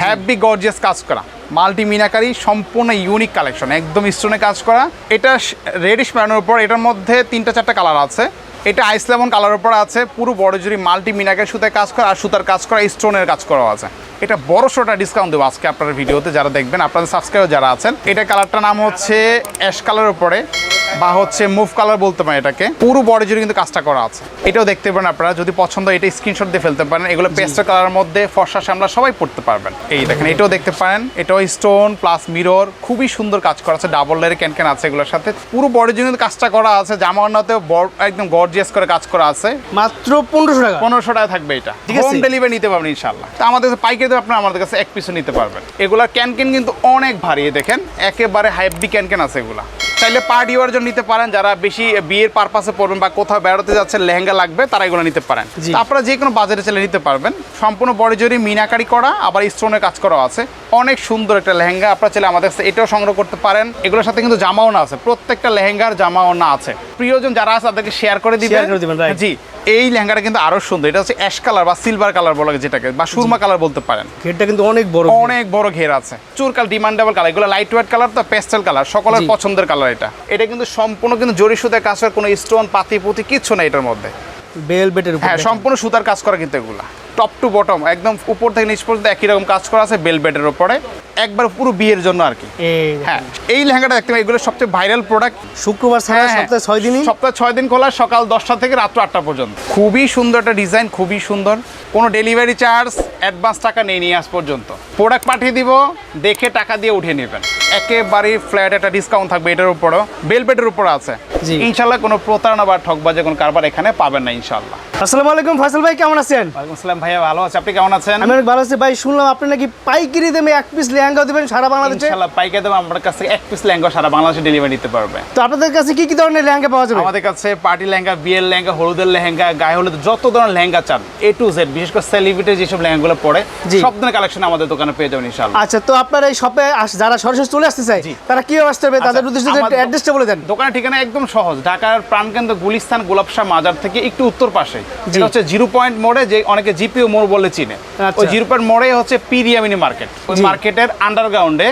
Heavy gorgeous কাজ করা। Multi meenakari, সম্পূর্ণ ইউনিক কালেকশন একদম স্টোনে কাজ করা। এটা রেডিশ প্যানের উপর এটার মধ্যে তিনটা চারটা কালার আছে। এটা আইস লেমন কালার উপর আছে, পুরো বড় জুড়ি মাল্টি মিনাকারি সুতায় কাজ করা, আর সুতার কাজ করা স্টোনের কাজ করা আছে। এটা বড় শোটা ডিসকাউন্ট দেবো আজকে আপনার ভিডিওতে যারা দেখবেন, আপনাদের সাবস্ক্রাইবার যারা আছেন। এটা কালারটার নাম হচ্ছে অ্যাশ কালারের উপরে। বা হচ্ছে মুভ কালার বলতে পারেন এটাকে পুরো বডি জুড়ে কিন্তু কাজটা করা আছে। এটাও দেখতে পারেন আপনারা যদি পছন্দ এটা স্ক্রিনশট দিয়ে ফেলতে পারেন। এগুলো পেস্টের কালারের মধ্যে ফর্সা শ্যামলা সবাই পড়তে পারবেন। এই দেখেন এটাও দেখতে পারেন এটাও স্টোন প্লাস মিরর খুবই সুন্দর কাজ করা আছে ডাবল লেয়ারে ক্যান ক্যান আছে এগুলোর সাথে। পুরো বডি জুড়ে কিন্তু কাজটা করা আছে জামা অন্যতেও একদম গর্জিয়াস করে কাজ করা আছে। মাত্র পনেরোশো টাকা। পনেরোশো টাকা থাকবে এটা। হোম ডেলিভারি নিতে পারবেন ইনশাল্লাহ তো আমাদের কাছে পাইকারি দেবে আপনার আমাদের কাছে এক পিসও নিতে পারবেন। এগুলার ক্যান ক্যান কিন্তু অনেক ভারী দেখেন একেবারে হাইব্রি ক্যান ক্যান আছে এগুলা। চাইলে পার্টি ওয়ার জন্য নিতে পারেন। যারা বেশি বিয়ের পারপাসে পড়বেন বা কোথাও বেড়াতে যাচ্ছেন লেহেঙ্গা লাগবে তারা এগুলো নিতে পারেন। আপনারা যে কোনো বাজারে চাইলে নিতে পারবেন। সম্পূর্ণ বড় জরি মিনাকারি করা আবার স্টোনের কাজ করা আছে। অনেক সুন্দর একটা লেহেঙ্গা। আপনারা চাইলে আমাদের কাছে এটাও সংগ্রহ করতে পারেন। এগুলোর সাথে কিন্তু জামাও না আছে। প্রত্যেকটা লেহেঙ্গার জামাও না আছে। প্রিয়জন যারা আছে তাদেরকে শেয়ার করে দিবেন. জি। এই লেহেঙ্গাটা কিন্তু আরও সুন্দর। এটা হচ্ছে অ্যাশ কালার বা সিলভার কালার বলা যেটাকে বা সুরমা কালার বলতে পারেন। ঘেরটা কিন্তু অনেক বড় অনেক বড় ঘের আছে। চুরকাল ডিমান্ডেবল কালার এগুলো লাইট হোয়াইট কালার তো পেস্টেল কালার সকলের পছন্দের কালার এটা। এটা কিন্তু সম্পূর্ণ কিন্তু জরি সুতার কাজ কোনো স্টোন পাতি পুতি কিচ্ছু না এটার মধ্যে। বেল বেটের হ্যাঁ সম্পূর্ণ সুতার কাজ করা কিন্তু এগুলা। টপ টু বটম একদম উপর থেকে নিচ পর্যন্ত একই রকম কাজ করা আছে বেলবেটের উপরে। একবার পুরো বিয়ের জন্য আর কি। হ্যাঁ এই লেহেঙ্গাটা দেখতে পাই এগুলো সবচেয়ে ভাইরাল প্রোডাক্ট শুক্রবার ছাড়া হ্যাঁ, সপ্তাহে ছয় দিনই? সপ্তাহে ছয় দিন খোলা সকাল দশটা থেকে রাত্র আটটা পর্যন্ত। খুবই সুন্দর একটা ডিজাইন খুবই সুন্দর। কোনো ডেলিভারি চার্জ অ্যাডভান্স টাকা নেই নিয়ে আস পর্যন্ত। প্রোডাক্ট পাঠিয়ে দিব দেখে টাকা দিয়ে উঠে নেবেন। একেবারে ফ্ল্যাট একটা ডিসকাউন্ট থাকবে এটার উপরও। বেলপেটের উপর আছে। ইনশাল্লাহ কোনো প্রতারণা বা ঠকবাজে কোনো কারবার এখানে পাবেন না ইনশাল্লাহ আসসালামু আলাইকুম ফয়সাল ভাই কেমন আছেন? ওয়ালাইকুম আসসালাম ভাইয়া ভালো আছে? আপনি কেমন আছেন? আমি অনেক ভালো আছি। ভাই শুনলাম আপনি নাকি পাইকারি দামে এক পিস লেহেঙ্গা দিবেন সারা বাংলাদেশে। ইনশাল্লাহ পাইকে দেবো আমার কাছে এক পিস লেহেঙ্গা সারা বাংলাদেশে ডেলিভারি নিতে পারবে। তো আপনাদের কাছে কি কি ধরনের লেহেঙ্গা পাওয়া যাবে? আমাদের কাছে পার্টি লেহেঙ্গা বিয়ের লেহেঙ্গা হলুদের লেহেঙ্গা গায়ে হলুদ যত ধরনের লেহেঙ্গা চান এ টু জেড বিশেষ করে সেলিব্রিটি যেসব লেহেঙ্গাগুলো জি। সব ধরনের কালেকশন আমাদের দোকানে পেয়ে যাবেন ইনশাল্লাহ। আচ্ছা তো আপনার এই শপে যারা সরাসরি চলে আসতে চায় তারা কীভাবে আসতে হবে তাদের আচ্ছা, উদ্দেশ্যে অ্যাড্রেসটা বলে দেন। দোকানের ঠিকানা একদম সহজ। ঢাকার প্রাণকেন্দ্র গুলিস্তান গোলাপশাহ মাজার থেকে একটু উত্তর পাশে। হচ্ছে জিরো পয়েন্ট মোড়ে যে অনেকে জিপিও মোড় বলে চিনে। আচ্ছা। ওই জিরোপার মোড়ে হচ্ছে পিরিয়ামিনি মার্কেট। ওই মার্কেটের আন্ডারগ্রাউন্ডে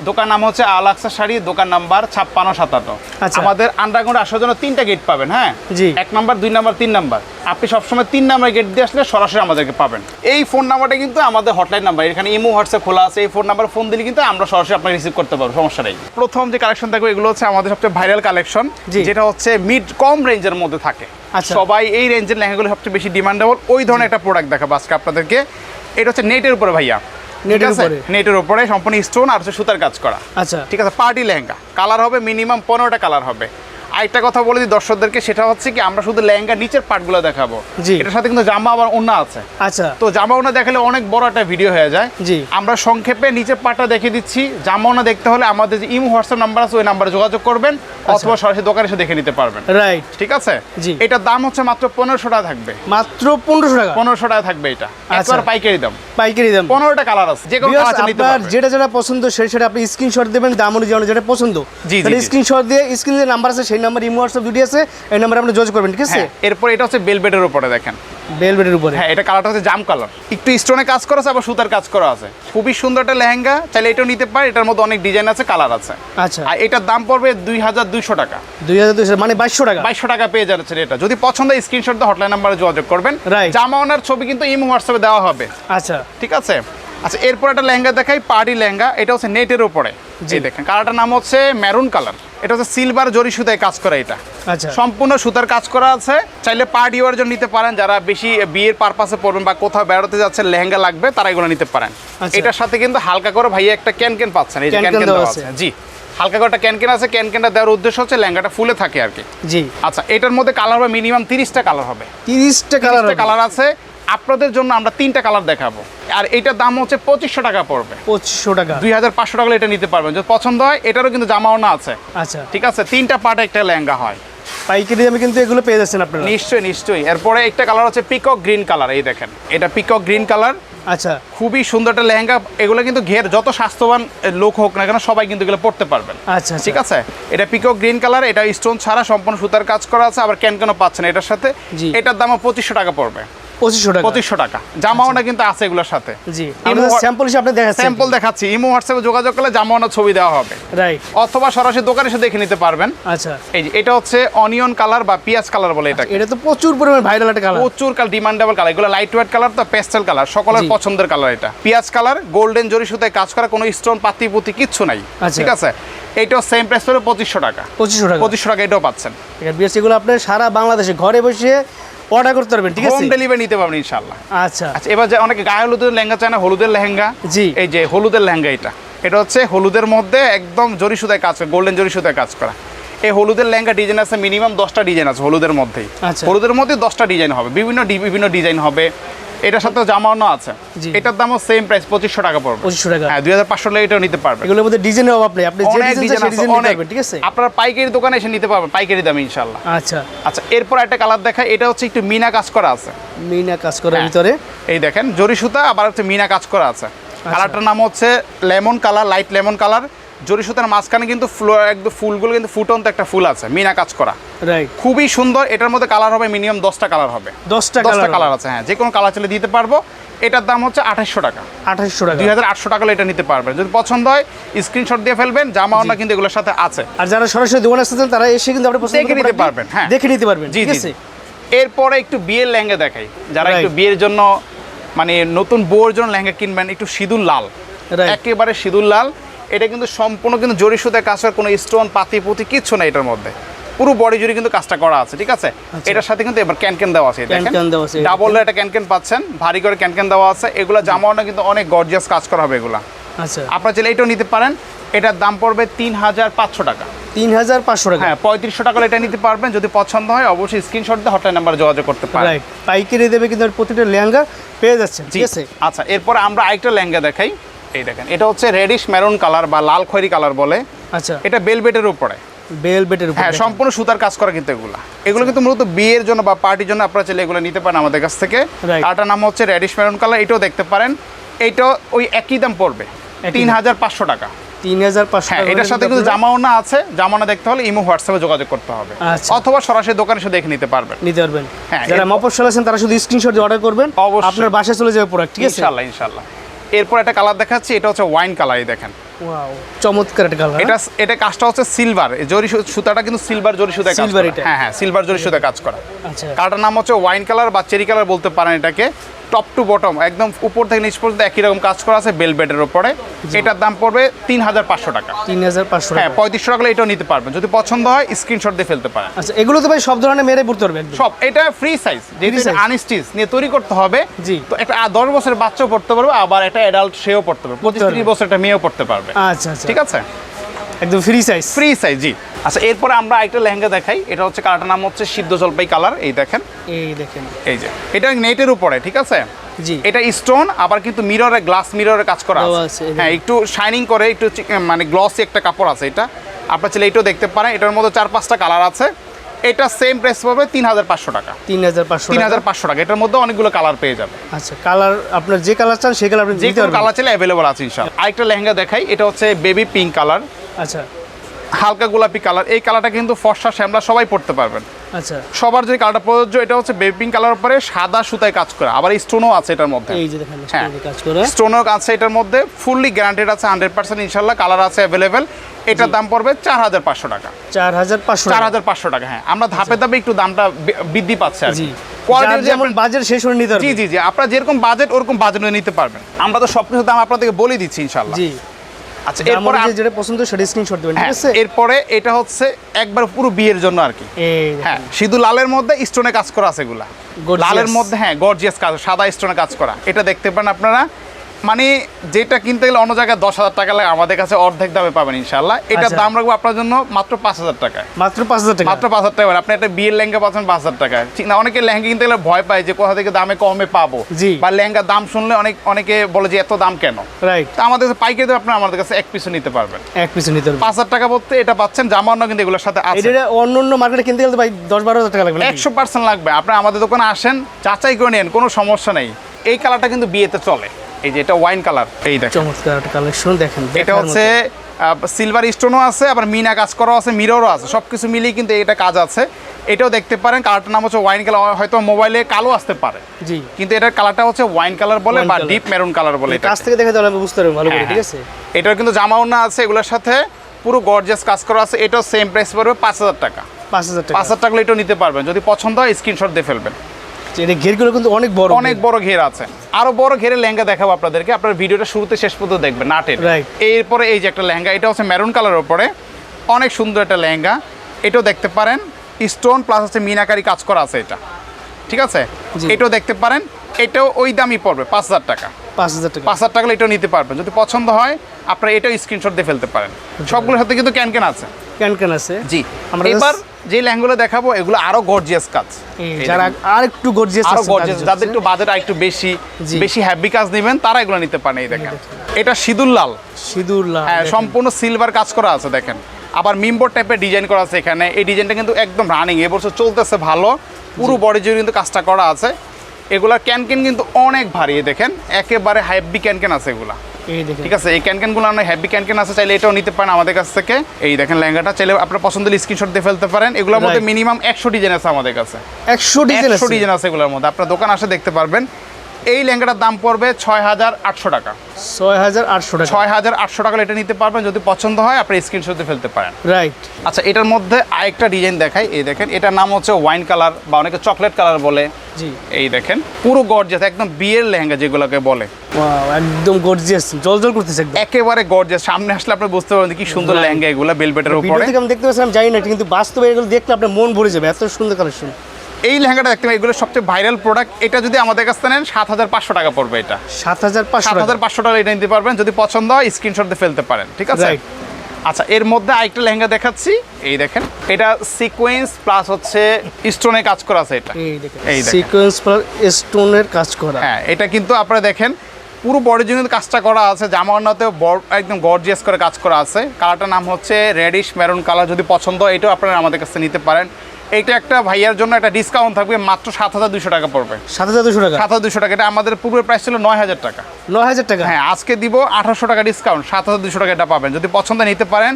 দোকান নাম হচ্ছে আলাক্সা শাড়ি দোকান নাম্বার ছাপ্পান্ন সাতান্ন আচ্ছা। আমাদের আন্ডারগ্রাউন্ডে আসার জন্য তিনটা গেট পাবেন হ্যাঁ জি। এক নাম্বার দুই নাম্বার তিন নাম্বার আপনি সবসময় তিন নাম্বার গেট দিয়ে আসলে সরাসরি আমাদেরকে পাবেন এই ফোন নাম্বারটা কিন্তু আমাদের হটলাইন নাম্বার এখানে ইমো হোয়াটসঅ্যাপ খোলা আছে এই ফোন নাম্বার ফোন দিলে কিন্তু আমরা সরাসরি আপনাকে রিসিভ করতে পারব সমস্যা নেই প্রথম যে কালেকশন থাকবে এগুলো হচ্ছে আমাদের সবচেয়ে ভাইরাল কালেকশন। যেটা হচ্ছে মিড কম রেঞ্জের মধ্যে থাকে আচ্ছা। সবাই এই রেঞ্জের লেহেঙ্গাগুলো সবচেয়ে বেশি ডিমান্ডেবল ওই ধরনের একটা প্রোডাক্ট দেখাবো আজকে আপনাদেরকে এটা হচ্ছে নেটের উপরে ভাইয়া নেটের উপরে? নেটের উপরে সম্পূর্ণ স্টোন আর সুতার কাজ করা। আচ্ছা। ঠিক আছে? পার্টি লেহেঙ্গা। কালার হবে মিনিমাম পনেরোটা কালার হবে। আরেকটা কথা বলে দিই দর্শকদেরকে সেটা হচ্ছে কি আমরা শুধু লেহেঙ্গা নিচের পার্টগুলো দেখাবো। জি। এটার সাথে কিন্তু জামা আবার অন্য আছে। আচ্ছা। তো জামা ওনা দেখালে অনেক বড় একটা ভিডিও হয়ে যায়। জি। আমরা সংক্ষেপে নিচের পাটা দেখে দিচ্ছি। জামা ওনা দেখতে হলে আমাদের যে ইমো হোয়াটসঅ্যাপ নাম্বার আছে ওই নাম্বারে যোগাযোগ করবেন অথবা সরাসরি দোকানে এসে দেখে নিতে পারবেন। রাইট ঠিক আছে? জি। এটার দাম হচ্ছে মাত্র পনেরোশো টাকা থাকবে। মাত্র পনেরোশো টাকা? পনেরোশো টাকা থাকবে এটা। আচ্ছা। একবার পাইকারি দাম। পাইকারি দাম। পনেরোটা কালার আছে। যে কোনো আপনার যেটা যেটা পছন্দ সেই সেটা আপনি স্ক্রিনশট দেবেন দাম অনুযায়ী যেটা পছন্দ। জি। স্ক্রিনশট দিয়ে স্ক্রিনে নাম্বার আছে সেই নাম্বার ইমো হোয়াটসঅ্যাপ দুটি আছে এই নাম্বারে আপনি যোগাযোগ করবেন ঠিক আছে? হ্যাঁ এরপর এটা হচ্ছে বেলবেটের উপরে দেখেন। বেলবেটের উপরে। হ্যাঁ এটা কালারটা হচ্ছে জাম কালার একটু স্টোনে কাজ করা আছে আবার সুতার কাজ করা আছে। খুবই সুন্দর একটা লেহেঙ্গা চাইলে এটাও নিতে পারে এটার মধ্যে অনেক ডিজাইন আছে কালার আছে। আচ্ছা। আর এটার দাম পড়বে দুই হাজার দুইশো টাকা। দুই হাজার দুইশো মানে বাইশশো টাকা? বাইশশো টাকা পেয়ে যাচ্ছে এটা যদি পছন্দ স্ক্রিনশট দিয়ে হটলাইন নাম্বারে যোগাযোগ করবেন. জামা ওনার ছবি কিন্তু ইমো হোয়াটসঅ্যাপে দেওয়া হবে। আচ্ছা। ঠিক আছে? আচ্ছা এরপর একটা লেহেঙ্গা দেখাই পার্টি লেহেঙ্গা এটা হচ্ছে নেটের উপরে। জি। দেখেন কালারটার নাম হচ্ছে মেরুন কালার এটা হচ্ছে সিলভার জরি সুতায় কাজ করা এটা। আচ্ছা। সম্পূর্ণ সুতার কাজ করা আছে। চাইলে পার্টি ওয়ার জন্য নিতে পারেন যারা বেশি বিয়ের পারপাসে পড়বেন বা কোথাও বেড়াতে যাচ্ছেন লেহেঙ্গা লাগবে তারা এগুলো নিতে পারেন। আচ্ছা। এটার সাথে কিন্তু হালকা করে ভাইয়া একটা ক্যান ক্যান পাচ্ছেন এই যে ক্যান ক্যান আছে। জি হালকা করে একটা ক্যান ক্যান আছে ক্যান ক্যানটা দেওয়ার উদ্দেশ্য হচ্ছে লেহেঙ্গাটা ফুলে থাকে আর কি। জি। আচ্ছা এটার মধ্যে কালার হবে মিনিমাম তিরিশটা কালার হবে। তিরিশটা কালার তিরিশটা কালার আছে। আপনাদের জন্য আমরা তিনটা কালার দেখাবো। আর এটার দাম হচ্ছে পঁচিশশো টাকা পড়বে। পঁচিশশো টাকা। দুই হাজার পাঁচশো টাকা এটা নিতে পারবেন। যদি পছন্দ হয় এটারও কিন্তু জামাও না আছে। আচ্ছা। ঠিক আছে? তিনটা পার্টে একটা লেহেঙ্গা হয়। পাইকারি দামে কিন্তু এগুলো পেয়ে যাচ্ছেন আপনারা। নিশ্চয়ই নিশ্চয়ই। এরপরে একটা কালার হচ্ছে পিকক গ্রিন কালার এই দেখেন। এটা পিকক গ্রিন কালার আচ্ছা। খুবই সুন্দর একটা লেহেঙ্গা। এগুলো কিন্তু ঘের যত স্বাস্থ্যবান লোক হোক না কেন সবাই কিন্তু এগুলো পড়তে পারবেন। আচ্ছা আচ্ছা। ঠিক আছে? এটা পিকক গ্রিন কালার এটা স্টোন ছাড়া সম্পূর্ণ সুতার কাজ করা আছে আবার ক্যান কেন পাচ্ছেন এটার সাথে। এটার দামও পঁচিশশো টাকা পড়বে। পঁচিশশো টাকা। পঁচিশশো টাকা। জামাওনা কিন্তু আছে এগুলোর সাথে। জি স্যাম্পল হিসেবে আপনি দেখাচ্ছেন স্যাম্পল দেখাচ্ছি। ইমো হোয়াটসঅ্যাপে যোগাযোগ করলে জামাওনা ছবি দেওয়া হবে। রাইট অথবা সরাসরি দোকানে এসে দেখে নিতে পারবেন। আচ্ছা। এই যে এটা হচ্ছে অনিয়ন কালার বা পিঁয়াজ কালার বলে এটাকে। এটা তো প্রচুর পরিমাণে ভাইরাল একটা কালার প্রচুর কাল ডিমান্ডেবল কালার এগুলো লাইট ওয়েট কালার তো পেস্টেল কালার সকলের পছন্দের কালার এটা। পিঁয়াজ কালার গোল্ডেন জরি সুতায় কাজ করা কোনো স্টোন পাতি পুতি কিচ্ছু নাই। আচ্ছা। ঠিক আছে? এইটাও সেম প্রাইস পড়বে পঁচিশশো টাকা। পঁচিশশো টাকা। পঁচিশশো টাকা এটাও পাচ্ছেন। এগুলো আপনি সারা বাংলাদেশে ঘরে বসে অর্ডার করতে পারবেন ঠিক হোম ডেলিভারি নিতে পারবেন ইনশাআল্লাহ। আচ্ছা। আচ্ছা এবার যে অনেকে গায়ে হলুদের লেহেঙ্গা চায় না হলুদের লেহেঙ্গা? জি। এই যে হলুদের লেহেঙ্গা এটা। এটা হচ্ছে হলুদের মধ্যে একদম জরি সুতায় কাজ করা গোল্ডেন জরি সুতায় কাজ করা। এই হলুদের লেহেঙ্গা ডিজাইন আছে মিনিমাম দশটা ডিজাইন আছে হলুদের মধ্যেই। আচ্ছা। হলুদের মধ্যে দশটা ডিজাইন হবে বিভিন্ন বিভিন্ন ডিজাইন হবে। এটার সাথে জামানো আছে। এটার দামও সেম প্রাইস পঁচিশশো টাকা পড়বে। পঁচিশশো টাকা। হ্যাঁ দুই হাজার পাঁচশো টাকা এটাও নিতে পারবেন এগুলোর মধ্যে ডিজাইনের অভাব নেই। আপনি যে অনেক ডিজাইন আছে ডিজাইন নিতে অনেক। পারবেন ঠিক আছে? আপনার পাইকারি দোকানে এসে নিতে পারবেন পাইকারি দামে ইনশাল্লাহ আচ্ছা। আচ্ছা এরপর একটা কালার দেখায় এটা হচ্ছে একটু মিনা কাজ করা আছে। মিনা কাজ করার হ্যাঁ। ভিতরে। এই দেখেন জরি সুতা আবার হচ্ছে মিনা কাজ করা আছে। কালারটার নাম হচ্ছে lemon colour light lemon colour. Zari সুতার মাঝখানে কিন্তু ফ্লো- একদম ফুলগুলো কিন্তু ফুটন্ত একটা ফুল আছে মিনা কাজ করা। খুবই সুন্দর এটার মধ্যে কালার হবে মিনিমাম দশটা কালার হবে। দশটা দশটা কালার আছে হ্যাঁ যে কোনো কালার চলে দিতে পারব। এটার দাম হচ্ছে আঠাশশো টাকা। আঠাশশো টাকা। দুই হাজার আটশো টাকা এটা নিতে পারবেন। যদি পছন্দ হয় স্ক্রিনশট দিয়ে ফেলবেন জামা অন্য কিন্তু এগুলোর সাথে আছে। আর যারা সরাসরি দোকানে আসতেছেন তারা এসে কিন্তু আপনি দেখে নিতে পারবেন, হ্যাঁ। দেখে নিতে পারবেন জি জি এরপরে একটু বিয়ের লেহেঙ্গা দেখাই। যারা একটু বিয়ের জন্য মানে নতুন বউয়ের জন্য লেহেঙ্গা কিনবেন একটু সিঁদুর লাল. একেবারে সিঁদুর লাল। এটা কিন্তু সম্পূর্ণ কিন্তু জরি সুতায় কাজ করার কোনো স্টোন পাতি পুতি কিচ্ছু নেই এটার মধ্যে। পুরো বডি জুড়ে কিন্তু কাজটা করা আছে ঠিক আছে? এটার সাথে কিন্তু এবার ক্যানকেন দেওয়া আছে ক্যানক্যান দেওয়া আছে, ডাবল একটা ক্যানকেন পাচ্ছেন ভারী করে ক্যানকেন দেওয়া আছে। এগুলো জামাওনা কিন্তু অনেক গর্জিয়াস কাজ করা হবে এগুলা। আচ্ছা। আপনারা চাইলে এটাও নিতে পারেন। এটার দাম পড়বে তিন হাজার পাঁচশো টাকা। তিন হাজার পাঁচশো টাকা? হ্যাঁ পঁয়ত্রিশশো টাকা এটা নিতে পারবেন। যদি পছন্দ হয় অবশ্যই স্ক্রিনশট দিয়ে হটলাইন নাম্বার যোগাযোগ করতে পারেন। পাইকারি দেবে কিন্তু প্রতিটা লেহেঙ্গা পেয়ে যাচ্ছে ঠিক আছে? আচ্ছা এরপর আমরা আরেকটা লেহেঙ্গা দেখাই। এই দেখেন এটা হচ্ছে রেডিশ মেরুন কালার বা লাল খয়েরি কালার বলে। আচ্ছা। এটা বেলবেটের উপরে। বেল বেটের উপর হ্যাঁ সম্পূর্ণ সুতার কাজ করা কিন্তু এগুলা। এগুলো কিন্তু মূলত বিয়ের জন্য বা পার্টির জন্য আপনারা চাইলে এগুলো নিতে পারেন আমাদের কাছ থেকে। Right. নাম হচ্ছে রেডিশ মেরুন কালার এটাও দেখতে পারেন। এইটাও ওই একই দাম পড়বে তিন হাজার পাঁচশো টাকা। তিন হাজার পাঁচশো হ্যাঁ টাকা এটার সাথে কিন্তু জামাওনা আছে জামাওনা দেখতে হলে ইমো হোয়াটসঅ্যাপে যোগাযোগ করতে হবে। আচ্ছা। অথবা সরাসরি দোকানে এসে দেখে নিতে পারবেন। নিতে পারবেন। হ্যাঁ, যারা মফস্বল আছেন তারা শুধু স্ক্রিনশট দিয়ে অর্ডার করবেন। অবশ্যই। আপনার বাসায় চলে যাবে প্রোডাক্ট ঠিক আছে? ইনশাল্লাহ ইনশাল্লাহ। এরপর একটা কালার দেখাচ্ছি এটা হচ্ছে ওয়াইন কালার এই দেখেন। চমৎকার একটা কালার এটা এটা কাজটা হচ্ছে সিলভার জরি সুতাটা কিন্তু সিলভার জরি সুতায় কাজ করা। হ্যাঁ হ্যাঁ সিলভার জরি সুতায় কাজ করা। আচ্ছা। কালারটার নাম হচ্ছে ওয়াইন কালার বা চেরি কালার বলতে পারেন এটাকে। টপ টু বটম একদম উপর থেকে নিচ পর্যন্ত একই রকম কাজ করা আছে বেলবেটের উপরে। এটার দাম পড়বে তিন হাজার পাঁচশো টাকা। তিন হাজার পাঁচশো হ্যাঁ টাকা। পঁয়ত্রিশশো টাকা হলে এটাও নিতে পারবেন। যদি পছন্দ হয় স্ক্রিনশট দিয়ে ফেলতে পারেন। আচ্ছা এগুলো তো ভাই সব ধরনের মেরে পড়তে পারবে সব এটা ফ্রি সাইজ যেহেতু আনস্টিচ নিয়ে তৈরি করতে হবে। জি। তো একটা দশ বছরের বাচ্চাও পড়তে পারবে আবার একটা অ্যাডাল্ট সেও পড়তে পারবে। পঁচিশ ত্রিশ বছর একটা মেয়েও পড়তে পারবে। আচ্ছা আচ্ছা। ঠিক আছে? একদম ফ্রি সাইজ ফ্রি সাইজ জি। আচ্ছা এরপরে আমরা একটা লেহেঙ্গা দেখাই। এটা হচ্ছে কালারটার নাম হচ্ছে সিদ্ধ জলপাই কালার। এই দেখেন। এই দেখেন। এই যে এটা নেটের উপরে ঠিক আছে? জি। এটা স্টোন আবার কিন্তু মিররে গ্লাস মিররে কাজ করা আছে। আছে, হ্যাঁ একটু শাইনিং করে একটু মানে গ্লসি একটা কাপড় আছে এটা। আপনার ছেলে এটাও দেখতে পারেন। এটার মধ্যে চার পাঁচটা কালার আছে। এটা সেম প্রাইস পাবে তিন হাজার পাঁচশো টাকা। তিন হাজার পাঁচশো তিন টাকা? হাজার পাঁচশো টাকা। এটার মধ্যে অনেকগুলো কালার পেয়ে যাবে। আচ্ছা কালার আপনার যে কালার চান সেই কালার আপনি যে কোনো কালার চাইলে অ্যাভেলেবল আছে ইনশাল আরেকটা লেহেঙ্গা দেখাই এটা হচ্ছে বেবি পিঙ্ক কালার আচ্ছা। হালকা গোলাপি কালার এই কালারটা কিন্তু ফর্সা শ্যামলা সবাই পড়তে পারবেন। আচ্ছা। সবার যে কালারটা প্রযোজ্য এটা হচ্ছে পিঙ্ক কালার উপরে সাদা সুতায় কাজ করা। আবার স্টোনও আছে এটার মধ্যে। এই যে দেখেন হ্যাঁ। কাজ করা। স্টোনও আছে এটার মধ্যে। ফুললি গ্যারান্টেড আছে হান্ড্রেড পার্সেন্ট ইনশাল্লাহ কালার আছে অ্যাভেলেবেল এটার দাম পড়বে চার হাজার পাঁচশো টাকা। চার হাজার পাঁচশো চার হাজার পাঁচশো টাকা হ্যাঁ। আমরা ধাপে ধাপে একটু দামটা বৃদ্ধি পাচ্ছে আর যেমন বাজেট শেষ করে নিতে জি জি জি। আপনার যেরকম বাজেট ওরকম বাজেট নিতে পারবেন। আমরা তো সবকিছু দাম আপনাদেরকে বলে দিচ্ছি ইনশাল্লাহ। জি। আচ্ছা এরপরে যেটা পছন্দ সেটা স্ক্রিনশট দিবেন ঠিক হ্যাঁ, আছে? এরপরে এটা হচ্ছে একবার পুরো বিয়ের জন্য আর কি। হ্যাঁ সিধু লালের মধ্যে স্টোনে কাজ করা আছে এগুলা। লালের মধ্যে হ্যাঁ গর্জিয়াস কাজ সাদা স্টোনে কাজ করা। এটা দেখতে পান আপনারা মানে যেটা কিনতে গেলে অন্য জায়গায় দশ হাজার টাকা লাগে আমাদের কাছে অর্ধেক দামে পাবেন ইনশাল্লাহ এটার আচ্ছা। দাম রাখব আপনার জন্য মাত্র পাঁচ হাজার টাকায়। মাত্র পাঁচ হাজার টাকা? মাত্র পাঁচ হাজার টাকা আপনি একটা বিয়ের লেহেঙ্গা পাচ্ছেন পাঁচ হাজার টাকায়। ঠিক না অনেকে লেহেঙ্গা কিনতে গেলে ভয় পায় যে কোথা থেকে দামে কমে পাবো। জি। বা লেহেঙ্গার দাম শুনলে অনেক অনেকে বলে যে এত দাম কেন? রাইট তা আমাদের কাছে পাইকারি আপনি আমাদের কাছে এক পিছু নিতে পারবেন। এক পিছু নিতে পারবেন। পাঁচ হাজার টাকা পড়তে এটা পাচ্ছেন জামা অন্য কিন্তু এগুলোর সাথে আছে। এটা অন্য অন্য মার্কেটে কিনতে গেলে ভাই দশ বারো হাজার টাকা লাগবে একশো পার্সেন্ট লাগবে। আপনি আমাদের দোকানে আসেন যাচাই করে নেন কোনো সমস্যা নেই। এই কালারটা কিন্তু বিয়েতে চলে। এই যে এটা ওয়াইন কালার এই দেখেন। চমৎকার একটা কালেকশন দেখেন এটা হচ্ছে সিলভার স্টোনও আছে আবার মিনা কাজ করাও আছে মিররও আছে সব কিছু মিলিয়ে কিন্তু এটা কাজ আছে। এটাও দেখতে পারেন কালারটার নাম হচ্ছে ওয়াইন কালার হয়তো মোবাইলে কালো আসতে পারে। জি। কিন্তু এটার কালারটা হচ্ছে ওয়াইন কালার বলে বা ডিপ মেরুন কালার বলে কাছ থেকে দেখে তাহলে বুঝতে পারব ভালো করে হ্যাঁ, ঠিক আছে এটার কিন্তু জামা ওড়না আছে এগুলোর সাথে পুরো গর্জিয়াস কাজ করা আছে এটাও সেম প্রাইস পড়বে পাঁচ হাজার টাকা। পাঁচ হাজার টাকা। পাঁচ হাজার টাকা এটাও নিতে পারবেন যদি পছন্দ হয় স্ক্রিনশট দিয়ে ফেলবেন। এটা ঘেরগুলো কিন্তু অনেক বড় অনেক বড় ঘের আছে। আরও বড় ঘেরে লেহেঙ্গা দেখাবো আপনাদেরকে। আপনার ভিডিওটা শুরুতে শেষ পর্যন্ত দেখবেন নাটের। এরপরে এই যে একটা লেহেঙ্গা এটা হচ্ছে মেরুন কালারের উপরে। অনেক সুন্দর একটা লেহেঙ্গা। এটাও দেখতে পারেন। স্টোন প্লাস হচ্ছে মিনাকারি কাজ করা আছে এটা। ঠিক আছে? এটাও দেখতে পারেন। এটাও ওই দামই পড়বে পাঁচ হাজার টাকা। পাঁচ হাজার টাকা। পাঁচ হাজার টাকা এটাও নিতে পারবেন। যদি পছন্দ হয় আপনারা এটাও স্ক্রিনশট দিয়ে ফেলতে পারেন। সবগুলোর সাথে কিন্তু ক্যান ক্যান আছে। ক্যান ক্যান আছে। জি। আমরা এবার যে দেখাবো এগুলো আরও গর্জিয়াস কাজ যারা আর একটু গর্জিয়াস আরও গর্জিয়াস যাদের একটু বাজেট একটু বেশি বেশি হ্যাভি কাজ নেবেন তারা এগুলো নিতে পারেন এই দেখেন। এটা সিঁদুর লাল। সিঁদুর লাল হ্যাঁ সম্পূর্ণ সিলভার কাজ করা আছে দেখেন। আবার মিম্বোর টাইপের ডিজাইন করা আছে এখানে। এই ডিজাইনটা কিন্তু একদম রানিং এবছর চলতেছে ভালো। পুরো বডি জুড়ে কিন্তু কাজটা করা আছে। এগুলার ক্যানকেন কিন্তু অনেক ভারী দেখেন। একেবারে হ্যাভি ক্যানকেন আছে এগুলা। ঠিক আছে এই ক্যানকেনগুলো আমরা হ্যাভি ক্যানকেন আছে চাইলে এটাও নিতে পারেন আমাদের কাছ থেকে। এই দেখেন লেহেঙ্গাটা চাইলে আপনার পছন্দের স্ক্রিনশট দিয়ে ফেলতে পারেন। এগুলোর মধ্যে মিনিমাম একশো ডিজাইন আছে আমাদের কাছে। একশো ডিজাইন একশো ডিজাইন আছে এগুলোর মধ্যে। আপনার দোকান আসে দেখতে পারবেন। এই লেহেঙ্গাটার দাম পড়বে ছয় হাজার আটশো টাকা। ছয় হাজার আটশো টাকা। ছয় হাজার আটশো টাকা এটা নিতে পারবেন যদি পছন্দ হয় আপনি স্ক্রিনশটে ফেলতে পারেন। রাইট আচ্ছা এটার মধ্যে আরেকটা ডিজাইন দেখাই এই দেখেন এটার নাম হচ্ছে ওয়াইন কালার বা অনেকে চকলেট কালার বলে। জি। এই দেখেন পুরো গর্জিয়াস একদম বিয়ের লেহেঙ্গা যেগুলোকে বলে। একদম গর্জিয়াস জল জল করতেছে একেবারে গর্জিয়াস সামনে আসলে আপনি বুঝতে পারবেন কি সুন্দর লেহেঙ্গা এগুলো বেলবেটের উপরে। আমি দেখতে পাচ্ছিলাম জানি না কিন্তু বাস্তবে এগুলো দেখলে আপনার মন ভরে যাবে এত সুন্দর কালেকশন এই লেহেঙ্গাটা দেখতে এগুলো সবচেয়ে ভাইরাল প্রোডাক্ট এটা যদি আমাদের কাছ থেকে নেন সাত হাজার পাঁচশো টাকা পড়বে এটা। সাত হাজার সাত হাজার পাঁচশো টাকা এটা নিতে পারবেন যদি পছন্দ হয় স্ক্রিনশট দিয়ে ফেলতে পারেন ঠিক আছে? আচ্ছা এর মধ্যে আরেকটা লেহেঙ্গা দেখাচ্ছি। এই দেখেন এটা সিকোয়েন্স প্লাস হচ্ছে স্টোনে কাজ করা আছে এটা। এই। সিকোয়েন্স স্টোনের কাজ করা। হ্যাঁ এটা কিন্তু আপনারা দেখেন পুরো বডির জন্য কাজটা করা আছে জামা অন্যতেও একদম গর্জিয়াস করে কাজ করা আছে। কালারটার নাম হচ্ছে রেডিশ মেরুন কালার যদি পছন্দ হয় এটাও আপনারা আমাদের কাছে নিতে পারেন। এইটা একটা ভাইয়ার জন্য একটা ডিসকাউন্ট থাকবে মাত্র সাত হাজার দুশো টাকা পড়বে। সাত হাজার দুশো টাকা? সাত হাজার দুশো টাকা। এটা আমাদের পূর্বের প্রাইস ছিল নয় হাজার টাকা। নয় হাজার টাকা? হ্যাঁ আজকে দিব আঠারোশো টাকা ডিসকাউন্ট সাত হাজার দুশো টাকা এটা পাবেন। যদি পছন্দ নিতে পারেন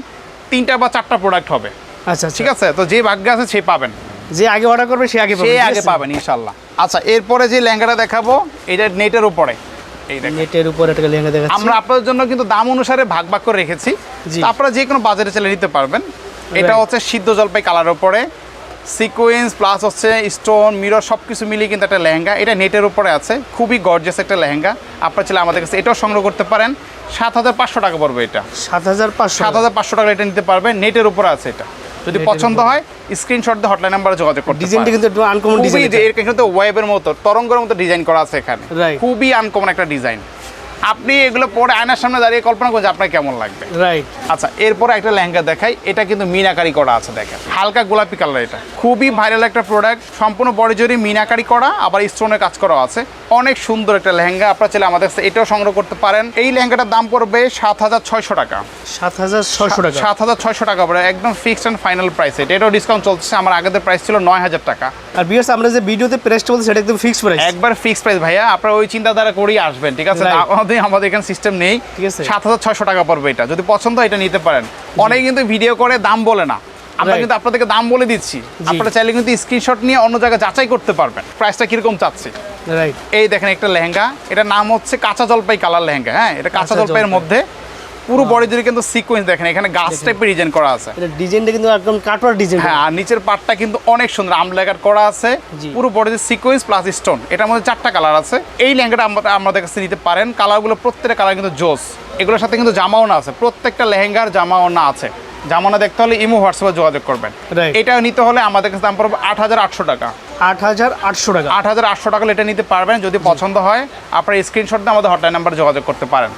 তিনটা বা চারটা প্রোডাক্ট হবে। আচ্ছা ঠিক ঠিক আছে? আছে তো যে ভাগ্য আছে সে পাবেন। যে আগে অর্ডার করবে সে আগে সে আগে পাবেন ইনশাল্লাহ আচ্ছা এরপরে যে লেহেঙ্গাটা দেখাবো এটা নেটের উপরে। নেটের উপর একটা লেহেঙ্গা দেখাচ্ছি। আমরা আপনাদের জন্য কিন্তু দাম অনুসারে ভাগ ভাগ করে রেখেছি। আপনারা যে কোনো বাজারে চলে নিতে পারবেন। এটা হচ্ছে সিদ্ধ জলপাই কালার উপরে। সিকোয়েন্স প্লাস হচ্ছে স্টোন মিরর সব কিছু মিলিয়ে কিন্তু একটা লেহেঙ্গা। এটা নেটের উপরে আছে খুবই গর্জিয়াস একটা লেহেঙ্গা। আপনার ছেলে আমাদের কাছে এটাও সংগ্রহ করতে পারেন। সাত হাজার পাঁচশো টাকা পড়বে এটা। সাত হাজার পাঁচশো। সাত হাজার পাঁচশো টাকা এটা নিতে পারবেন নেটের উপরে আছে এটা। যদি পছন্দ হয় স্ক্রিনশট দিয়ে হটলাইন নাম্বারে যোগাযোগ করতে ডিজাইনটা কিন্তু একটু আনকমন ডিজাইন এর কিন্তু ওয়েবের মতো তরঙ্গের মতো ডিজাইন করা আছে এখানে। খুবই আনকমন একটা ডিজাইন আপনি এগুলো পরে আয়নার সামনে দাঁড়িয়ে কল্পনা করছেন আপনার কেমন লাগবে। রাইট আচ্ছা এরপরে একটা লেহেঙ্গা দেখাই। এটা কিন্তু মিনাকারি করা আছে দেখেন। হালকা গোলাপি কালার এটা। খুবই ভাইরাল একটা প্রোডাক্ট সম্পূর্ণ বডি জুড়ে মিনাকারি করা আবার স্টোনের কাজ করা আছে। অনেক সুন্দর একটা লেহেঙ্গা। আপনার চাইলে আমাদের কাছে এটাও সংগ্রহ করতে পারেন। এই লেহেঙ্গাটার দাম পড়বে সাত হাজার ছয়শো টাকা। সাত হাজার ছয়শো টাকা। সাত হাজার ছয়শো টাকা পড়ে। একদম ফিক্সড অ্যান্ড ফাইনাল প্রাইস এটা এটাও ডিসকাউন্ট চলছে আমার আগের প্রাইস ছিল নয় হাজার টাকা। আর বিয়ার্স আমরা যে ভিডিওতে প্রাইসটা বলছি সেটা একদম ফিক্সড প্রাইস একবার ফিক্সড প্রাইস ভাইয়া। আপনারা ওই চিন্তাধারা করেই আসবেন ঠিক আছে? Right. আমাদের এখানে সিস্টেম নেই। ঠিক আছে। সাত হাজার ছয়শো টাকা পড়বে এটা। যদি পছন্দ হয় এটা নিতে পারেন। অনেকে কিন্তু ভিডিও করে দাম বলে না। আমরা কিন্তু আপনাদেরকে দাম বলে দিচ্ছি। আপনারা চাইলে কিন্তু স্ক্রিনশট নিয়ে অন্য জায়গায় যাচাই করতে পারবেন। প্রাইসটা কীরকম চাচ্ছি? এই দেখেন একটা লেহেঙ্গা। এটার নাম হচ্ছে কাঁচা জলপাই কালার লেহেঙ্গা। হ্যাঁ এটা কাঁচা জলপাইয়ের মধ্যে পুরো বডি জুড়ে কিন্তু সিকোয়েন্স দেখেন এখানে গাছ টাইপের ডিজাইন করা আছে। এটা ডিজাইনটা কিন্তু একদম কাটওয়ার ডিজাইন হ্যাঁ আর নিচের পার্টটা কিন্তু অনেক সুন্দর আমলেগার করা আছে। পুরো বডিতে সিকোয়েন্স প্লাস স্টোন এটার মধ্যে চারটা কালার আছে। এই লেহেঙ্গাটা আমরা- আমাদের কাছে নিতে পারেন। কালারগুলো প্রত্যেকটা কালার কিন্তু জোস। এগুলোর সাথে কিন্তু জামাও না আছে। প্রত্যেকটা লেহেঙ্গার জামাও না আছে। জামানা দেখতে হলে ইমো হোয়াটসঅ্যাপে যোগাযোগ করবেন। এটা নিতে হলে আমাদের কাছে দাম পড়বে আট হাজার আটশো টাকা। আট হাজার আটশো টাকা। আট হাজার আটশো টাকা এটা নিতে পারবেন যদি পছন্দ হয় আপনার স্ক্রিনশট দিয়ে আমাদের হটলাইন নাম্বার যোগাযোগ করতে পারেন।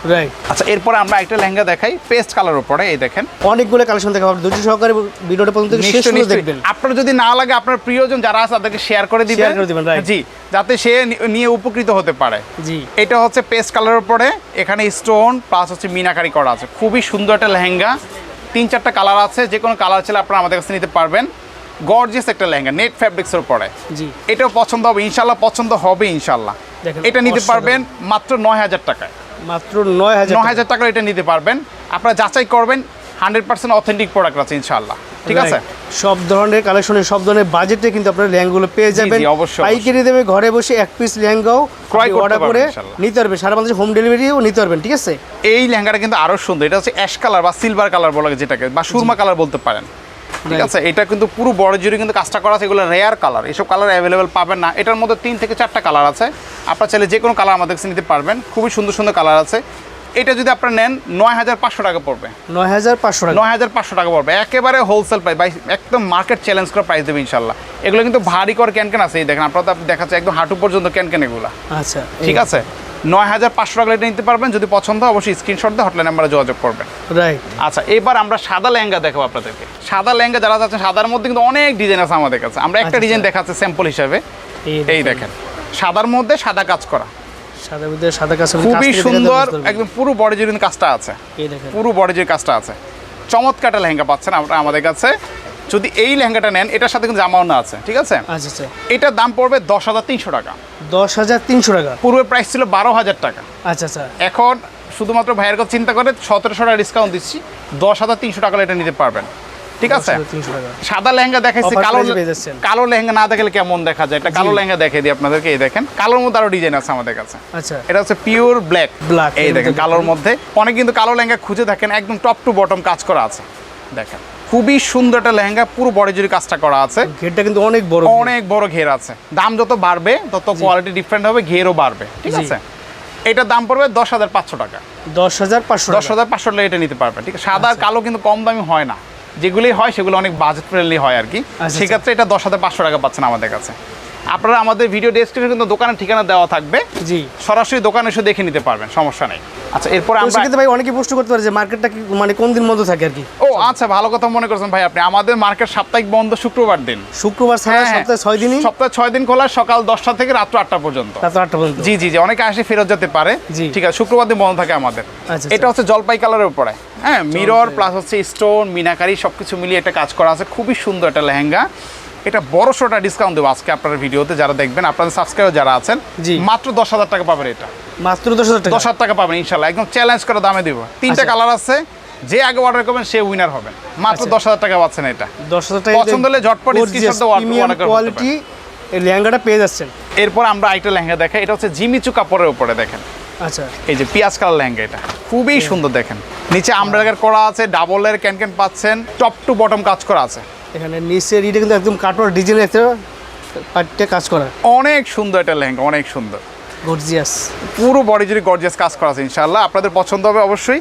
আচ্ছা এরপরে আমরা একটা লেহেঙ্গা দেখাই পেস্ট কালার উপরে এই দেখেন। অনেকগুলো কালেকশন দেখা ধৈর্য সহকারে ভিডিওটা পর্যন্ত শেষ। দেখবেন। আপনার যদি না লাগে আপনার প্রিয়জন যারা আছে তাদেরকে শেয়ার করে দিবেন. জি যাতে সে নিয়ে উপকৃত হতে পারে। জি। এটা হচ্ছে পেস্ট কালারের উপরে এখানে স্টোন প্লাস হচ্ছে মিনাকারি করা আছে। খুবই সুন্দর একটা লেহেঙ্গা। তিন চারটা কালার আছে যে কোনো কালার ছেলে আপনারা আমাদের কাছে নিতে পারবেন। গর্জিয়াস একটা লেহেঙ্গা নেট ফ্যাব্রিক্সের উপরে। জি। এটাও পছন্দ হবে ইনশাল্লাহ পছন্দ হবে ইনশাল্লাহ। এটা নিতে পারবেন মাত্র নয় হাজার টাকায়। মাত্র নয় হাজার নয় হাজার টাকা এটা নিতে পারবেন। আপনারা যাচাই করবেন হান্ড্রেড পার্সেন্ট অথেন্টিক প্রোডাক্ট আছে ইনশাল্লাহ ঠিক আছে? সব ধরনের কালেকশনের সব ধরনের বাজেটে কিন্তু আপনারা লেহেঙ্গাগুলো পেয়ে যাবেন। অবশ্যই, পাইকারি দেবে ঘরে বসে এক পিস লেহেঙ্গাও ক্রয় অর্ডার করে নিতে পারবেন। সারা বাংলাদেশে হোম ডেলিভারিও নিতে পারবেন ঠিক আছে? এই লেহেঙ্গাটা কিন্তু আরও সুন্দর। এটা হচ্ছে অ্যাশ কালার বা সিলভার কালার বলা যেটাকে বা সুরমা কালার বলতে পারেন। ঠিক আছে? এটা কিন্তু পুরো বড় জুড়ে কিন্তু কাজটা করা আছে এগুলো রেয়ার কালার এসব কালার অ্যাভেলেবেল পাবেন না। এটার মধ্যে তিন থেকে চারটা কালার আছে। আপনার চাইলে যে কোনো কালার আমাদের কাছে নিতে পারবেন। খুবই সুন্দর সুন্দর কালার আছে। এটা যদি আপনারা নেন নয় হাজার পাঁচশো টাকা পড়বে। নয় হাজার পাঁচশো টাকা। নয় হাজার পাঁচশো টাকা পড়বে। একেবারে হোলসেল প্রাইস একদম মার্কেট চ্যালেঞ্জ করে প্রাইস দেবে ইনশাল্লাহ। এগুলো কিন্তু ভারী করে ক্যান ক্যান আছে এই দেখেন আপনারা তো দেখাচ্ছে একদম হাঁটু পর্যন্ত ক্যান ক্যান এগুলো। আচ্ছা ঠিক আছে? নয় হাজার পাঁচশো টাকা এটা নিতে পারবেন যদি পছন্দ হয় অবশ্যই স্ক্রিনশট দিয়ে হটলাইন নাম্বারে যোগাযোগ করবেন। রাইট আচ্ছা এবার আমরা সাদা লেহেঙ্গা দেখাবো আপনাদেরকে। সাদা লেহেঙ্গা যারা যাচ্ছেন সাদার মধ্যে কিন্তু অনেক ডিজাইন আছে আমাদের কাছে। আমরা একটা আচ্ছা, ডিজাইন আচ্ছা। দেখাচ্ছি স্যাম্পল হিসাবে। এই দেখেন সাদার মধ্যে সাদা কাজ করা। সাদা ভিতরে সাদা কাজ খুবই সুন্দর একদম পুরো বডি জুড়ে কাজটা আছে। পুরো বডি জুড়ে কাজটা আছে। চমৎকার একটা লেহেঙ্গা পাচ্ছেন আমরা আমাদের কাছে। যদি এই লেহেঙ্গাটা নেন এটার সাথে কিন্তু জামাও না আছে ঠিক আছে? আচ্ছা আচ্ছা। এটার দাম পড়বে দশ হাজার তিনশো টাকা। দশ হাজার তিনশো টাকা। পূর্বে প্রাইস ছিল বারো হাজার টাকা। আচ্ছা আচ্ছা। এখন শুধুমাত্র ভাইয়ের কথা চিন্তা করে সতেরোশো টাকা ডিসকাউন্ট দিচ্ছি। দশ হাজার তিনশো টাকা এটা নিতে পারবেন। ঠিক আছে? সাদা লেহেঙ্গা দেখাইছি কালো পেয়ে যাচ্ছেন। কালো লেহেঙ্গা না দেখলে কেমন দেখা যায়? এটা কালো লেহেঙ্গা দেখে দিই আপনাদেরকে এই দেখেন। কালোর মধ্যে আরও ডিজাইন আছে আমাদের কাছে। আচ্ছা। এটা হচ্ছে পিওর ব্ল্যাক Black, এই দেখেন কালোর মধ্যে। অনেক কিন্তু কালো লেহেঙ্গা খুঁজে থাকেন একদম টপ টু বটম কাজ করা আছে। দেখেন খুবই সুন্দর একটা লেহেঙ্গা পুরো বডি জুড়ে কাজটা করা আছে। ঘেরটা কিন্তু অনেক বড় অনেক বড় ঘের আছে। দাম যত বাড়বে তত কোয়ালিটি ডিফারেন্ট হবে ঘেরও বাড়বে। ঠিক আছে? এটার দাম পড়বে দশ হাজার পাঁচশো টাকা। দশ হাজার পাঁচশো দশ হাজার পাঁচশো টাকা এটা নিতে পারবে ঠিক আছে? সাদা আর কালো কিন্তু কম দামি হয় না। যেগুলি হয় সেগুলো অনেক বাজেট ফ্রেন্ডলি হয় আর কি আচ্ছা। সেক্ষেত্রে এটা দশ হাজার পাঁচশো টাকা পাচ্ছেন আমাদের কাছে আপনারা আমাদের ভিডিও ডেসক্রিপশনে কিন্তু দোকানের ঠিকানা দেওয়া থাকবে। জি। সরাসরি দোকানে এসে দেখে নিতে পারবেন সমস্যা নেই। আচ্ছা এরপর আমরা সেক্ষেত্রে ভাই অনেকে প্রশ্ন করতে পারে যে মার্কেটটা কি মানে কোন দিন বন্ধ থাকে আর কি? ও আচ্ছা ভালো কথা মনে করছেন ভাই আপনি। আমাদের মার্কেট সাপ্তাহিক বন্ধ শুক্রবার দিন। শুক্রবার ছাড়া হ্যাঁ। সপ্তাহে ছয় দিনই? সপ্তাহে ছয় দিন খোলা সকাল দশটা থেকে রাত্র আটটা পর্যন্ত। রাত আটটা পর্যন্ত। জি জি জি অনেকে আসে ফেরত যেতে পারে। জি। ঠিক আছে শুক্রবার দিন বন্ধ থাকে আমাদের। আচ্ছা, এটা হচ্ছে জলপাই কালারের উপরে। হ্যাঁ মিরর প্লাস হচ্ছে স্টোন মিনাকারি সবকিছু মিলিয়ে একটা কাজ করা আছে। খুবই সুন্দর একটা লেহেঙ্গা। এটা বড় সড়টা ডিসকাউন্ট দেবো আজকে আপনার ভিডিওতে যারা দেখবেন আপনাদের সাবস্ক্রাইবার যারা আছেন। মাত্র দশ হাজার টাকা পাবেন এটা। মাত্র দশ হাজার টাকা। দশ হাজার টাকা পাবেন ইনশাল্লাহ। একদম চ্যালেঞ্জ করে দামে দিব। তিনটা আচ্ছা। কালার আছে যে আগে অর্ডার করবেন সে উইনার হবেন মাত্র আচ্ছা। দশ হাজার টাকা পাচ্ছেন এটা। দশ হাজার টাকা পছন্দ হলে ঝটপট কোয়ালিটি লেহেঙ্গাটা পেয়ে যাচ্ছেন। এরপর আমরা আরেকটা লেহেঙ্গা দেখাই এটা হচ্ছে জিমিচু কাপড়ের উপরে দেখেন। আচ্ছা। এই যে পিয়াজ কালার লেহেঙ্গা এটা। খুবই সুন্দর দেখেন। নিচে আমব্রেলার করা আছে ডাবলের ক্যান ক্যান পাচ্ছেন টপ টু বটম কাজ করা আছে। এখানে নিচের ইটা কিন্তু একদম কাটোয়ার ডিজাইনের একটা পার্টটা কাজ করা। অনেক সুন্দর এটা লেহেঙ্গা অনেক সুন্দর। গর্জিয়াস পুরো বডি জুড়ে গর্জিয়াস কাজ করা আছে ইনশাল্লাহ আপনাদের পছন্দ হবে অবশ্যই।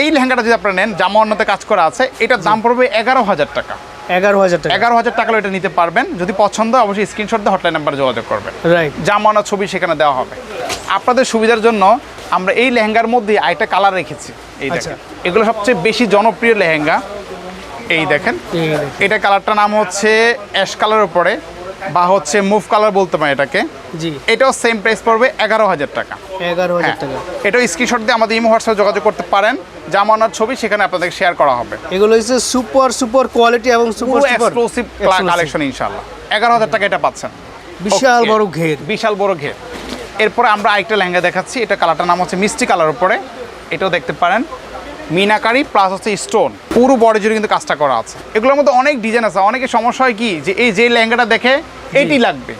এই লেহেঙ্গাটা যদি আপনারা নেন জামা অন্যতে কাজ করা আছে এটার দাম পড়বে এগারো হাজার টাকা। এগারো হাজার টাকা। এগারো হাজার টাকা এটা নিতে পারবেন। যদি পছন্দ হয় অবশ্যই স্ক্রিনশট দিয়ে হটলাইন নাম্বারে যোগাযোগ করবেন। রাইট জামানা ছবি সেখানে দেওয়া হবে। আপনাদের সুবিধার জন্য আমরা এই লেহেঙ্গার মধ্যে আরেকটা কালার রেখেছি। এই আচ্ছা। দেখেন এগুলো সবচেয়ে বেশি জনপ্রিয় লেহেঙ্গা। এই দেখেন। এটা কালারটার নাম হচ্ছে অ্যাশ কালার উপরে বা হচ্ছে মুভ কালার বলতে পারেন এটাকে। জি। এটাও সেম প্রাইস পড়বে এগারো হাজার টাকা। এগারো হাজার হ্যাঁ। টাকা। এটাও স্ক্রিনশট দিয়ে আমাদের ইমো হোয়াটসঅ্যাপ যোগাযোগ করতে পারেন। জামানার ছবি সেখানে আপনাদের শেয়ার করা হবে। এগুলো হচ্ছে সুপার সুপার কোয়ালিটি এবং সুপার সুপার এক্সক্লুসিভ কালেকশন ইনশাল্লাহ এগারো হাজার টাকা এটা পাচ্ছেন। বিশাল বড় ঘের। বিশাল বড় ঘের। এরপরে আমরা আরেকটা লেহেঙ্গা দেখাচ্ছি। এটা কালারটার নাম হচ্ছে মিষ্টি কালার উপরে। এটাও দেখতে পারেন। মিনাকারি প্লাস হচ্ছে স্টোন পুরো বডি জুড়ে কিন্তু কাজটা করা আছে। এগুলোর মধ্যে অনেক ডিজাইন আছে। অনেকে সমস্যা হয় কি? যে এই যে লেহেঙ্গাটা দেখে এটি লাগবে।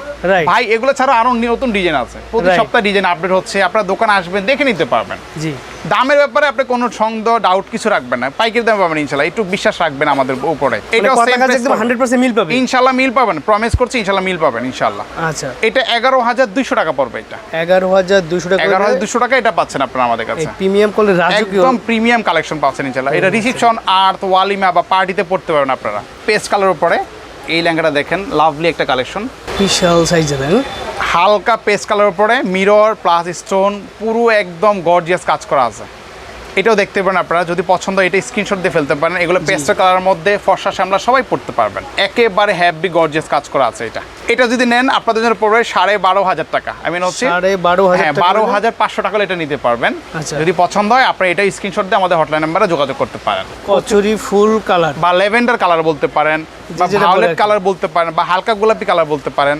ভাই এগুলো ছাড়া আরও নতুন ডিজাইন আছে। প্রতি সপ্তাহে ডিজাইন আপডেট হচ্ছে। আপনার দোকানে আসবেন দেখে নিতে পারবেন। জি। দামের ব্যাপারে আপনি কোনো সন্দেহ ডাউট কিছু রাখবেন না। পাইকারি দামে পাবেন ইনশাল্লাহ। একটু বিশ্বাস রাখবেন আমাদের উপরে। মানে কাছে price একদম পড়বে। হান্ড্রেড পার্সেন্ট মিল পাবে ইনশাল্লাহ মিল পাবেন। প্রমিস করছি ইনশাল্লাহ মিল পাবেন ইনশাল্লাহ। আচ্ছা। এটা এগারো হাজার দুইশো টাকা পড়বে এটা। এগারো হাজার দুশো টাকা এগারো হাজার দুশো টাকা এটা পাচ্ছেন আপনারা আমাদের কাছে। প্রিমিয়াম করলে রাজকীয়। একদম প্রিমিয়াম কালেকশন পাচ্ছেন ইনশাল্লাহ। এটা রিসিপশন আর্থ ওয়ালিমা বা পার্টিতে পড়তে পারবেন আপনারা। পেস্ট কালার উপরে এই লেহেঙ্গাটা দেখেন লাভলি একটা কালেকশন। বিশাল সাইজের হ্যাঁ? হালকা পেস্ট কালার উপরে মিরর প্লাস স্টোন পুরো একদম গর্জিয়াস কাজ করা আছে। এটাও দেখতে পারেন আপনারা যদি পছন্দ হয় এটা স্ক্রিনশট দিয়ে ফেলতে পারেন। এগুলো পেস্টের কালারের মধ্যে ফর্সা শ্যামলা সবাই পড়তে পারবেন। একেবারে হ্যাপি গর্জিয়াস কাজ করা আছে এটা। এটা যদি নেন আপনাদের জন্য পড়বে সাড়ে বারো হাজার টাকা। আই মিন হচ্ছে সাড়ে বারো হাজার হ্যাঁ বারো হাজার পাঁচশো টাকা এটা নিতে পারবেন। আচ্ছা। যদি পছন্দ হয় আপনারা এটা স্ক্রিনশট দিয়ে আমাদের হটলাইন নাম্বারে যোগাযোগ করতে পারেন। কচুরি ফুল কালার। বা লেভেন্ডার কালার বলতে পারেন বা ভায়োলেট কালার বলতে পারেন বা হালকা গোলাপি কালার বলতে পারেন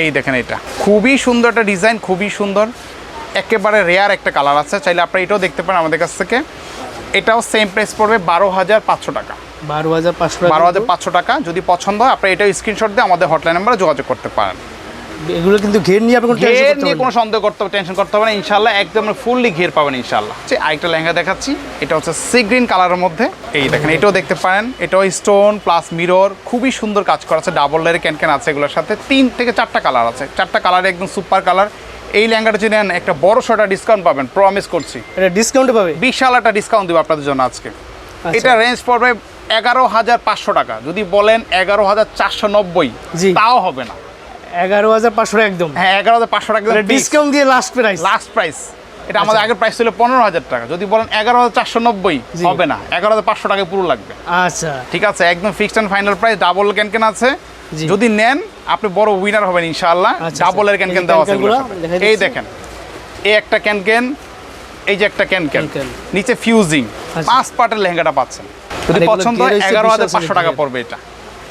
এই দেখেন এটা। খুবই সুন্দর একটা ডিজাইন খুবই সুন্দর। একেবারে রেয়ার একটা কালার আছে। চাইলে আপনারা এটাও দেখতে পারেন আমাদের কাছ থেকে। এটাও সেম প্রাইস পড়বে বারো হাজার পাঁচশো টাকা। বারো হাজার পাঁচশো বারো হাজার পাঁচশো টাকা। যদি পছন্দ হয় আপনারা এটাও স্ক্রিনশট দিয়ে আমাদের হটলাইন নাম্বারে যোগাযোগ করতে পারেন। এগুলো কিন্তু ঘের নিয়ে আপনি ঘের নিয়ে কোনো সন্দেহ করতে হবে টেনশন করতে হবে না। ইনশাল্লাহ একদম ফুললি ঘের পাবেন ইনশাল্লাহ যে আরেকটা লেহেঙ্গা দেখাচ্ছি এটা হচ্ছে সি গ্রিন কালারের মধ্যে। এই দেখেন এটাও দেখতে পারেন। এটাও স্টোন প্লাস মিরর খুবই সুন্দর কাজ করা আছে। ডাবল লেয়ারে ক্যান ক্যান আছে এগুলোর সাথে। তিন থেকে চারটা কালার আছে। চারটা কালার একদম সুপার কালার এই লেহেঙ্গাটা যদি নেন একটা বড় সড়া ডিসকাউন্ট পাবেন প্রমিস করছি। এটা ডিসকাউন্টে পাবে? বিশাল একটা ডিসকাউন্ট দেবো আপনাদের জন্য আজকে। আচ্ছা। এটা রেঞ্জ পড়বে এগারো হাজার পাঁচশো টাকা। যদি বলেন এগারো হাজার চারশো নব্বই তাও হবে না। এগারো হাজার পাঁচশো একদম। হ্যাঁ এগারো হাজার পাঁচশো টাকা ডিসকাউন্ট দিয়ে লাস্ট প্রাইস লাস্ট প্রাইস এটা আমাদের আগের প্রাইস ছিল পনেরো হাজার টাকা। যদি বলেন এগারো হাজার চারশো নব্বই হবে না। এগারো হাজার পাঁচশো টাকা পুরো লাগবে। আচ্ছা। ঠিক আছে একদম fixed and final price double can can আছে। যদি নেন আপনি বড় উইনার হবেন ইনশাআল্লাহ। ডাবলের। ক্যান ক্যান দেওয়া আছে এই দেখেন এই একটা ক্যান ক্যান এই যে একটা ক্যান ক্যান নিচে ফিউজিং আচ্ছা। পাঁচ পার্টের লেহেঙ্গাটা পাচ্ছেন। যদি পছন্দ হয় এগারো হাজার পাঁচশো টাকা পড়বে এটা।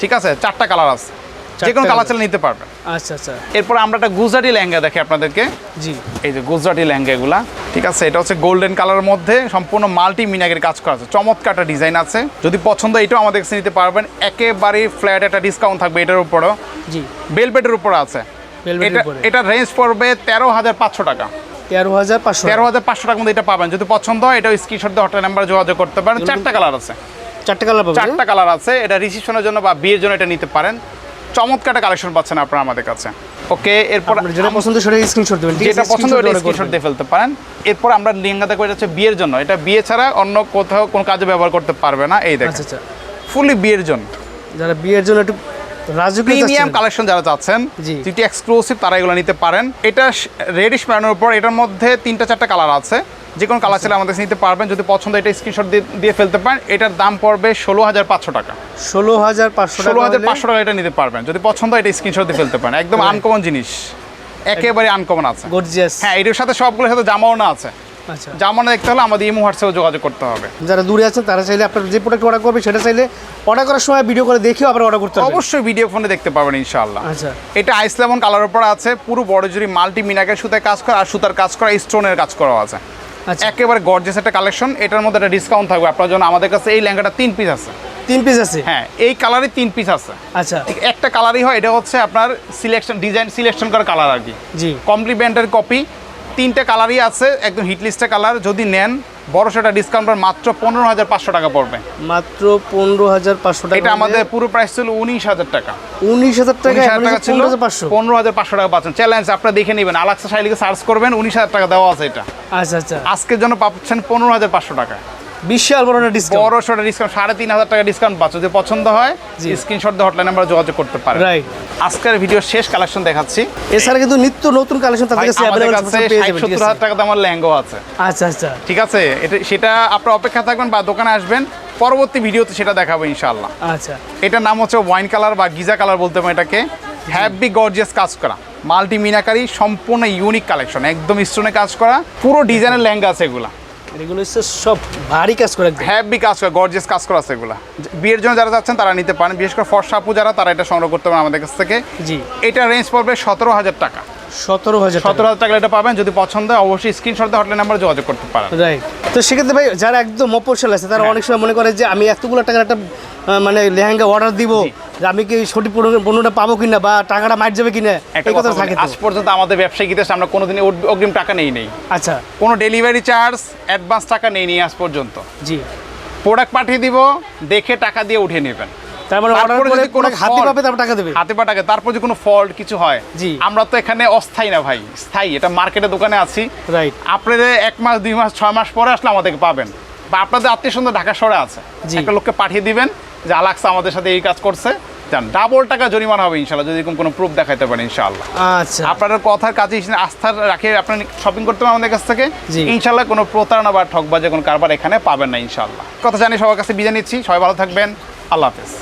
ঠিক আছে? চারটা কালার আছে। যে কোনো কালার। চাইলে নিতে পারবেন আচ্ছা আচ্ছা। এরপর আমরা একটা গুজরাটি লেহেঙ্গা দেখি আপনাদেরকে। জি। এই যে গুজরাটি ঠিক আছে? এটা হচ্ছে গোল্ডেন কালারের মধ্যে সম্পূর্ণ মাল্টি মিনাগের কাজ করা আছে। চমৎকার একটা ডিজাইন আছে। যদি পছন্দ এটাও আমাদের কাছে নিতে পারবেন। একেবারে ফ্ল্যাট একটা ডিসকাউন্ট থাকবে এটার উপরও। জি। বেলবেটের উপরে আছে। এটা রেঞ্জ পড়বে তেরো হাজার পাঁচশো টাকা। তেরো হাজার পাঁচশো তেরো হাজার পাঁচশো টাকার মধ্যে এটা পাবেন। যদি পছন্দ হয় এটা স্ক্রিনশট দিয়ে নাম্বারে যোগাযোগ করতে পারেন। চারটা কালার আছে। চারটে কালার চারটা কালার আছে। এটা রিসিপশনের জন্য বা বিয়ের জন্য এটা নিতে পারেন। চমৎকার একটা কালেকশন পাচ্ছেন আপনারা আমাদের কাছে। ওকে এরপর যেটা পছন্দ সেটা স্ক্রিনশট দেবেন যেটা পছন্দ ওটা স্ক্রিনশট দিয়ে ফেলতে পারেন। এরপর আমরা লেহেঙ্গা দেখব এটা হচ্ছে বিয়ের জন্য। এটা বিয়ে ছাড়া অন্য কোথাও কোনো কাজে ব্যবহার করতে পারবে না। এই আচ্ছা দেখেন। আচ্ছা ফুলি বিয়ের জন্য। যারা বিয়ের জন্য একটু প্রিমিয়াম কালেকশন যারা চাচ্ছেন যেটি এক্সক্লুসিভ তারা এগুলো নিতে পারেন। এটা রেডিশ প্যানের উপর এটার মধ্যে তিনটা চারটা কালার আছে। যে কোনো কালার চাইলে আমাদের নিতে পারবেন। যদি পছন্দ এটা স্ক্রিনশট দিয়ে ফেলতে পারেন। এটার দাম পড়বে ষোলো হাজার পাঁচশো টাকা। ষোলো হাজার পাঁচশো ষোলো হাজার পাঁচশো টাকা এটা নিতে পারবেন। যদি পছন্দ এটা স্ক্রিনশট দিয়ে ফেলতে পারেন। একদম আনকমন জিনিস। একেবারে আনকমন আছে। গর্জিয়াস হ্যাঁ এটার সাথে সবগুলোর সাথে জামাওনা আছে। আচ্ছা জামানা দেখতে হলে আমাদের ইমো হোয়াটসঅ্যাপে যোগাযোগ করতে হবে। যারা দূরে আছেন তারা চাইলে আপনার যে প্রোডাক্ট অর্ডার করবে সেটা চাইলে অর্ডার করার সময় ভিডিও করে দেখেও আপনার অর্ডার করতে হবে অবশ্যই ভিডিও ফোনে দেখতে পাবেন ইনশাআল্লাহ। আচ্ছা। এটা আইস লেমন কালার উপর আছে পুরো বড় জুড়ি মাল্টি মিনাকের সুতায় কাজ করা আর সুতার কাজ করা স্টোনের কাজ করা আছে। আচ্ছা। একেবারে গর্জেস একটা কালেকশন এটার মধ্যে একটা ডিসকাউন্ট থাকবে। আপনার জন্য আমাদের কাছে এই লেহেঙ্গাটা তিন পিস আছে। তিন পিস আছে? হ্যাঁ এই কালারে তিন পিস আছে। আচ্ছা। ঠিক একটা কালারই হয় এটা হচ্ছে আপনার সিলেকশন ডিজাইন সিলেকশন করা কালার আর কি। জি। কমপ্লিমেন্টের কপি তিনটে কালারই আছে একদম হিটলিস্টের কালার। যদি নেন বড় সেটা ডিসকাউন্ট মাত্র পনেরো হাজার পাঁচশো টাকা পড়বে। মাত্র পনেরো হাজার পাঁচশো টাকা এটা আমাদের পুরো প্রাইস ছিল উনিশ হাজার টাকা। উনিশ হাজার টাকা টাকা ছিল পনেরো হাজার পাঁচশো। পনেরো হাজার পাঁচশো টাকা পাচ্ছেন। চ্যালেঞ্জ আপনারা দেখে নেবেন। আলাক্সা শাইলিকে সার্চ করবেন উনিশ হাজার টাকা দেওয়া আছে এটা। আচ্ছা আচ্ছা। আজকের জন্য পাচ্ছেন পনেরো হাজার পাঁচশো টাকা। বিশাল বড় একটা ডিসকাউন্ট বড় সড়ো ডিসকাউন্ট সাড়ে তিন হাজার টাকা ডিসকাউন্ট পাচ্ছ যদি পছন্দ হয় স্ক্রিনশট দিয়ে হটলাইন নাম্বার যোগাযোগ করতে পারেন। রাইট আজকের ভিডিও শেষ কালেকশন দেখাচ্ছি। এছাড়া কিন্তু নিত্য নতুন কালেকশন তাদের কাছে ঠিক সত্তর হাজার টাকা দামের আছে। আচ্ছা আচ্ছা। ঠিক আছে? এটা সেটা আপনার অপেক্ষা থাকবেন বা দোকানে আসবেন। পরবর্তী ভিডিওতে সেটা দেখাবো ইনশাআল্লাহ। আচ্ছা। এটার নাম হচ্ছে ওয়াইন কালার বা গিজা কালার বলতে পারেন এটাকে। হ্যাপি গর্জিয়াস কাজ করা। মাল্টি মিনাকারি সম্পূর্ণ ইউনিক কালেকশন একদম স্টোনে কাজ করা। পুরো ডিজাইনের লেহেঙ্গা আছে এগুলা। এগুলো হচ্ছে সব ভারী কাজ করে কাজ করা গর্জিয়াস কাজ করা আছে এগুলা। বিয়ের জন্য যারা যাচ্ছেন তারা নিতে পারেন। বিশেষ করে ফর্সা আপু যারা তারা এটা সংগ্রহ করতে পারেন আমাদের কাছ থেকে। জি। এটা রেঞ্জ পড়বে সতেরো হাজার টাকা। সতেরো হাজার সতেরো হাজার টাকা এটা পাবেন। যদি পছন্দ হয় অবশ্যই স্ক্রিনশট দিয়ে হটলাইন নাম্বার যোগাযোগ করতে পারেন। রাইট তো সেক্ষেত্রে ভাই যারা একদম আছে তারা হ্যাঁ। অনেক সময় মনে করে যে আমি এতগুলো টাকার একটা মানে লেহেঙ্গা অর্ডার দিব। যে আমি কি সঠিক পণ্য- পণ্যটা পাবো কিনা বা টাকাটা মার যাবে কিনা? একটা এই কথা থাকে আজ পর্যন্ত আমাদের ব্যবসায়িক ইতিহাসে আমরা কোনোদিনই অগ- অগ্রিম টাকা নেই নেই। আচ্ছা। কোনো ডেলিভারি চার্জ অ্যাডভান্স টাকা নেই নি আজ পর্যন্ত। জি। প্রোডাক্ট পাঠিয়ে দিব দেখে টাকা দিয়ে উঠিয়ে নেবেন। মানে তারপরে যদি কোনো কোনো হাতে fault- তারপর টাকা দেবে। হাতে পা তারপর যদি কোনো ফল্ট কিছু হয় জি। আমরা তো এখানে অস্থায়ী না ভাই স্থায়ী। এটা মার্কেটে দোকানে আছি। আপনাদের এক মাস দুই মাস ছয় মাস পরে আসলে আমাদেরকে পাবেন। বা আপনাদের আত্মীয় স্বজন ঢাকা শহরে আছে। একটা লোককে পাঠিয়ে দিবেন যে আলাক্সা আমাদের সাথে এই কাজ করছে। জান ডাবল টাকা জরিমানা হবে ইনশাল্লাহ যদি এরকম কোনো প্রুফ দেখাইতে পারেন ইনশাল্লাহ। আচ্ছা। আপনার কথার কাজে আস্থা রাখে আপনি শপিং করতে পারেন আমাদের কাছ থেকে। ইনশাল্লাহ কোনো প্রতারণা বা ঠকবাজে কোনো কারবার এখানে পাবেন না ইনশাল্লাহ। কথা জানি সবার কাছে বিদায় নিচ্ছি। সবাই ভালো থাকবেন। আল্লাহ হাফেজ।